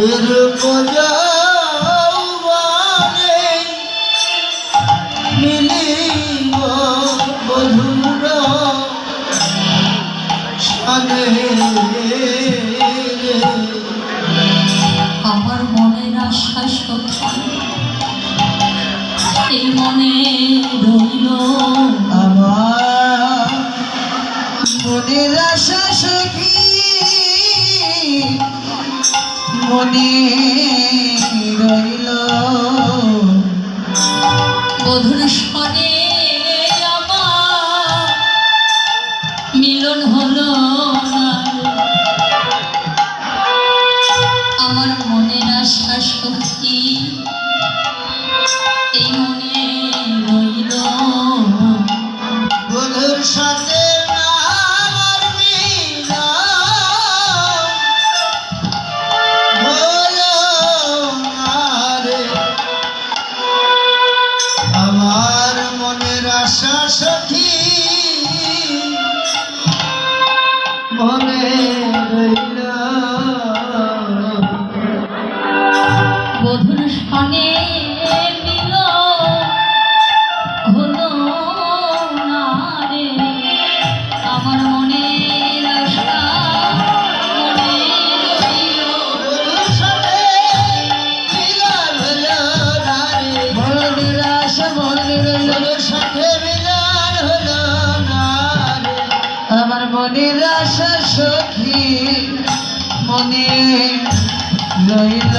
এর পজাওয়ানে মিলিব বধুর আমার মনের আশা সখী এই মনে রইল। আমার মনের আশা সখী মনে রইল। মধুর স্বরে আমার মিলন হলো। মনে রইল। বধুর সনে আমার মনের আশা সখী মনে রইল।